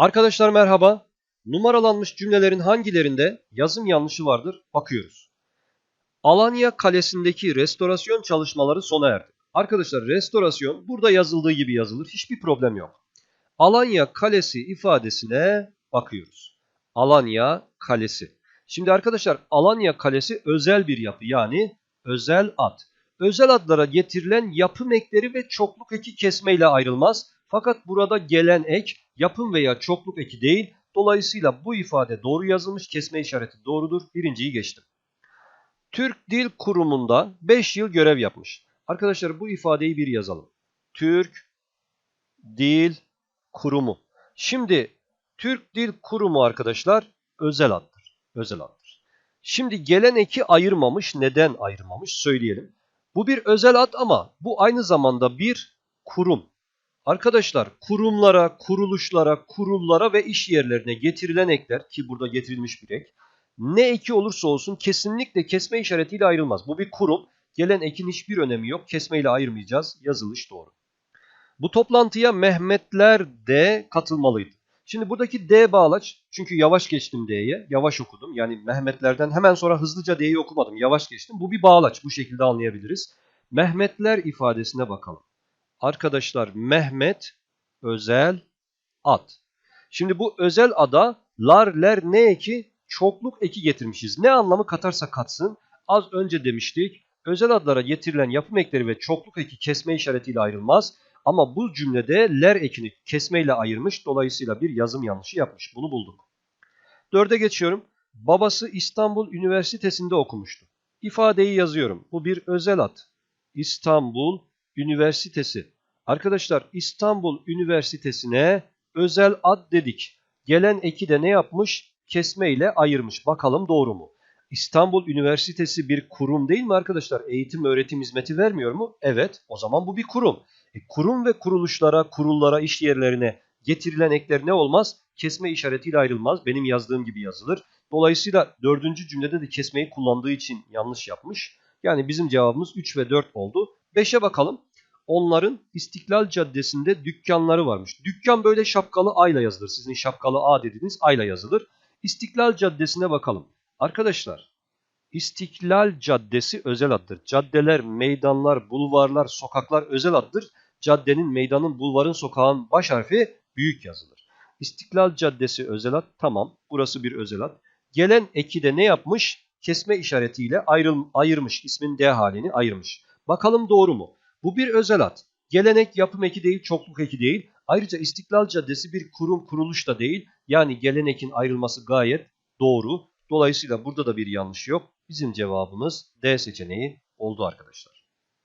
Arkadaşlar merhaba. Numaralanmış cümlelerin hangilerinde yazım yanlışı vardır? Bakıyoruz. Alanya Kalesi'ndeki restorasyon çalışmaları sona erdi. Arkadaşlar restorasyon burada yazıldığı gibi yazılır. Hiçbir problem yok. Alanya Kalesi ifadesine bakıyoruz. Alanya Kalesi. Şimdi arkadaşlar Alanya Kalesi özel bir yapı yani özel ad. Özel adlara getirilen yapım ekleri ve çokluk eki kesmeyle ayrılmaz. Fakat burada gelen ek yapım veya çokluk eki değil. Dolayısıyla bu ifade doğru yazılmış kesme işareti doğrudur. Birinciyi geçtim. Türk Dil Kurumu'nda 5 yıl görev yapmış. Arkadaşlar bu ifadeyi bir yazalım. Türk Dil Kurumu. Şimdi Türk Dil Kurumu arkadaşlar özel addır. Özel addır. Şimdi gelen eki ayırmamış. Neden ayırmamış söyleyelim. Bu bir özel ad ama bu aynı zamanda bir kurum. Arkadaşlar kurumlara, kuruluşlara, kurullara ve iş yerlerine getirilen ekler ki burada getirilmiş bir ek ne eki olursa olsun kesinlikle kesme işaretiyle ayrılmaz. Bu bir kurum. Gelen ekin hiçbir önemi yok. Kesmeyle ayırmayacağız. Yazılış doğru. Bu toplantıya Mehmetler de katılmalıydı. Şimdi buradaki D bağlaç çünkü yavaş geçtim D'ye. Yavaş okudum. Yani Mehmetlerden hemen sonra hızlıca D'yi okumadım. Yavaş geçtim. Bu bir bağlaç. Bu şekilde anlayabiliriz. Mehmetler ifadesine bakalım. Arkadaşlar Mehmet özel ad. Şimdi bu özel ada lar, ler, ne eki? Çokluk eki getirmişiz. Ne anlamı katarsa katsın. Az önce demiştik. Özel adlara getirilen yapım ekleri ve çokluk eki kesme işaretiyle ayrılmaz. Ama bu cümlede ler ekini kesmeyle ayırmış. Dolayısıyla bir yazım yanlışı yapmış. Bunu bulduk. Dörde geçiyorum. Babası İstanbul Üniversitesi'nde okumuştu. İfadeyi yazıyorum. Bu bir özel ad. İstanbul Üniversitesi. Arkadaşlar İstanbul Üniversitesi'ne özel ad dedik. Gelen eki de ne yapmış? Kesme ile ayırmış. Bakalım doğru mu? İstanbul Üniversitesi bir kurum değil mi arkadaşlar? Eğitim öğretim hizmeti vermiyor mu? Evet. O zaman bu bir kurum. E, kurum ve kuruluşlara, kurullara, iş yerlerine getirilen ekler ne olmaz? Kesme işaretiyle ayrılmaz. Benim yazdığım gibi yazılır. Dolayısıyla dördüncü cümlede de kesmeyi kullandığı için yanlış yapmış. Yani bizim cevabımız 3 ve 4 oldu. 5'e bakalım. Onların İstiklal Caddesi'nde dükkanları varmış. Dükkan böyle şapkalı A ile yazılır. Sizin şapkalı A dediğiniz A ile yazılır. İstiklal Caddesi'ne bakalım. Arkadaşlar İstiklal Caddesi özel addır. Caddeler, meydanlar, bulvarlar, sokaklar özel addır. Caddenin, meydanın, bulvarın, sokağın baş harfi büyük yazılır. İstiklal Caddesi özel ad. Tamam. Burası bir özel ad. Gelen eki de ne yapmış? Kesme işaretiyle ayrıl, ayırmış. İsmin D halini ayırmış. Bakalım doğru mu? Bu bir özel ad. Gelenek yapım eki değil, çokluk eki değil. Ayrıca İstiklal Caddesi bir kurum, kuruluş da değil. Yani gelenekin ayrılması gayet doğru. Dolayısıyla burada da bir yanlış yok. Bizim cevabımız D seçeneği oldu arkadaşlar.